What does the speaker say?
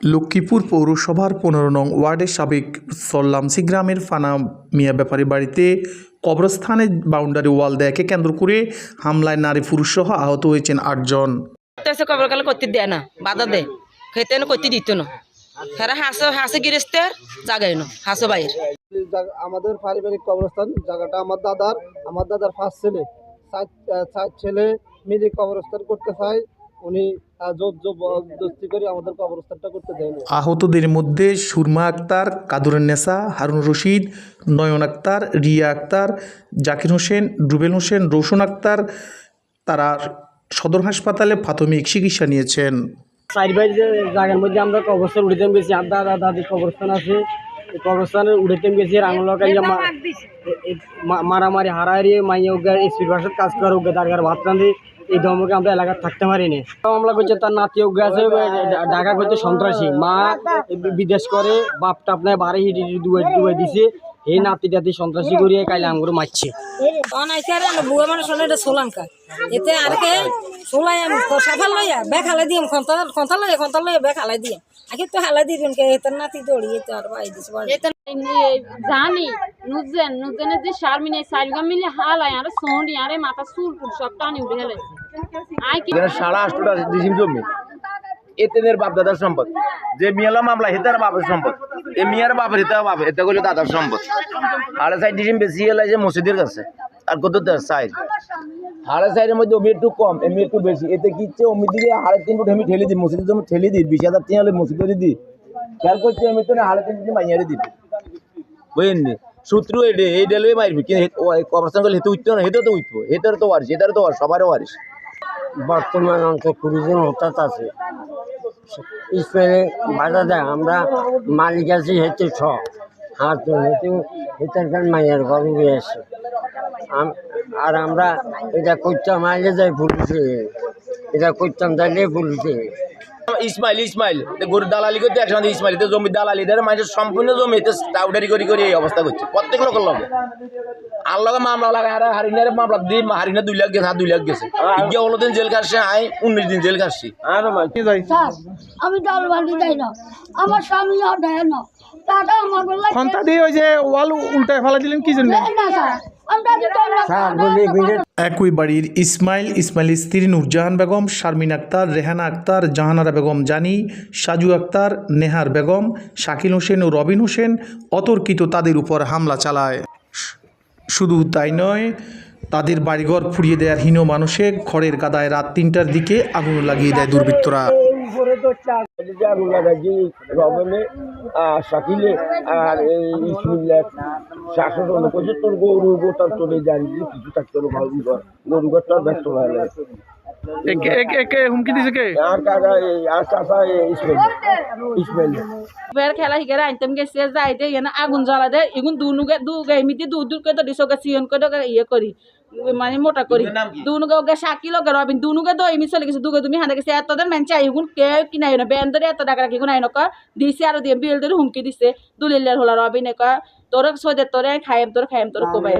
লক্ষ্মীপুর পৌরসভার পনেরো নং ওয়ার্ডের সাবেক সল্লামসি গ্রামের ফানা মিয়া ব্যাপারী বাড়িতে কবরস্থানের বাউন্ডারি ওয়াল দেয়াকে কেন্দ্র করে হামলায় নারী পুরুষসহ আহত হয়েছেন আটজন। এসে করতে দেয় না বাধা দেয়। খেতে না করতে দিত না। হেরা হাসে হাসে গিরেস্তের জাগাই না হাসো বাইর। আমাদের পারিবারিক কবরস্থান জায়গাটা আমার দাদার। আমার দাদার ফার্স্ট ছেলে। চার চার ছেলে মিলে কবরস্থান করতে চায়। উনি জবরদস্তি করে আমাদের কবরস্থানটা করতে দেয়নি। আহতদের মধ্যে সুরমা আক্তার কাদুরেন্নেসা হারুন রশিদ নয়ন আক্তার রিয়া আক্তার জাকির হোসেন রুবেল হোসেন রোশন আক্তার তারা সদর হাসপাতালে প্রাথমিক চিকিৎসা নিয়েছেন। জায়গার মধ্যে আমরা কবরস্থান উঠেতাম গেছি আর দাদা দাদির কবরস্থান আছে। কবরস্থানে গেছি মারামারি হারাহারি মাইয়া উগা স্পিড ভাষার কাজ করার উগা ভাত রান্ধি এই ধর্মকে আমরা এলাকার থাকতে পারিনি। মামলা করছে তার নাতি উগা আছে ঢাকা করছে সন্ত্রাসী। মা বিদেশ করে বাপ টাপ নাই বাড়ি হিটি দুয়াই দুয়াই দিছে। এই নাতি টাতি সন্ত্রাসী করিয়ে কাইলে আমগুলো মারছে। এতে আর কে সোলাই আমি সাফাল লইয়া বেগ হালাই দিম খন্তা খন্তা লইয়া খন্তা লইয়া বেগ হালাই আগে তো হালাই দিবেন কে এতে নাতি দৌড়িয়ে তো আর ভাই দিস জানি, নুজেন নুজেনে যে সাইলগা মিলে হাল আয়, আরে সোন্ডি আরে মাথা চুল সব টানি উঠে এখানে সাড়ে আটশোটা ডিসিম জমি বাপ দাদার সম্পদ। যে মিয়ালা মামলা হেতার বাপের সম্পদ। এ মিয়ার বাপের হেতা বাপ করলে দাদার সম্পদ। সাড়ে সাইড ডিসিম বেশি এলাই যে মসজিদের কাছে, আর কত সাইড সাড়ে সাইডের মধ্যে অমি একটু কম এমনি একটু বেশি। এতে কি ইচ্ছে, অমি দিকে সাড়ে তিন ফুট আমি ঠেলে দিই, মসজিদের জমি ঠেলে দিই, বিশ হাজার তিন হলে মসজিদে দিই। খেয়াল করছি আমি তো সাড়ে তিন ফুট মাইয়ারে দিই বুঝলেন সূত্র এই ডেলে মারবি, কিন্তু কবরস্থান করলে হেতে উঠতো না হেতেও তো উঠবো হেতার তো ওয়ারিস তো সবারও ওয়ারিস বর্তমান অঞ্চল কুড়িজন হঠাৎ আছে। স্পেনে বাধা দেয়, আমরা মালিক আছি হেঁটে ছ হাত হেঁটে হেঁটার কারণ মাইয়ার ঘর উড়ে আসে। আর আমরা এটা করতাম আইলে যাই পুলিশে এটা করতাম, তাইলে পুলিশে ইসমাইল ইসমাইল তে গরুর দালালি করতে একসাথে ইসমাইল জমি দালালি দেয় মানুষের সম্পূর্ণ জমি, এতে টাউডারি করি করে এই অবস্থা করছে। প্রত্যেক লোকের লগে। আর লগে মামলা লাগে আর হারিনার মামলা দিয়ে হারিনা দুই লাখ গেছে আর দুই লাখ গেছে। হলো দিন জেল কাটছে আই উনিশ দিন জেল কাটছি স্যার আমি ডাল বান্ডি দেয় না। আমার স্বামীও দেয় না। টাকা আমার বলে সন্তা দিয়ে ওই যে ওয়াল উল্টায় ফেলা দিলেন কি জন্য? না স্যার। একই বাড়ির ইসমাইল ইসমাইল স্ত্রী নূরজাহান বেগম শারমিন আক্তার রেহানা আক্তার জাহানারা বেগম জানি সাজু আক্তার নেহার বেগম শাকিল হোসেন ও রবিন হোসেন অতর্কিত তাদের উপর হামলা চালায়। শুধু তাই নয়, তাদের বাড়িঘর ফুরিয়ে দেওয়ার হীন মানুষে ঘরের গাদায় রাত তিনটার দিকে আগুন লাগিয়ে দেয় দুর্বৃত্তরা। আর এই গরু ঘর ঘরটা ব্যস্ত হয়ে হুমকি দিছে কে? বের খেলা হিগারে আনতাম গেছে যাই দে এনে আগুন জ্বালা দে এগুন দুনুগে দুগে এমিতি দু দূর করে দিছো গে সিয়ন করে দে ইয়ে করি। মানে মোটা করি। দুনুগে ওগে শাকি লগে রবিন দুনুগে তো এমি চলে গেছে দুগে তুমি হাতে গেছে এতদের মেনছে আইগুন কে কি নাই না বেন ধরে এত টাকা রাখি গুণ আইন কর দিছে আর দিয়ে বিল ধরে হুমকি দিছে। দুলিল্লার হলা রবিনে কয় তোর সজে তোরে খাইম তোর খাইম তোর কোবাই।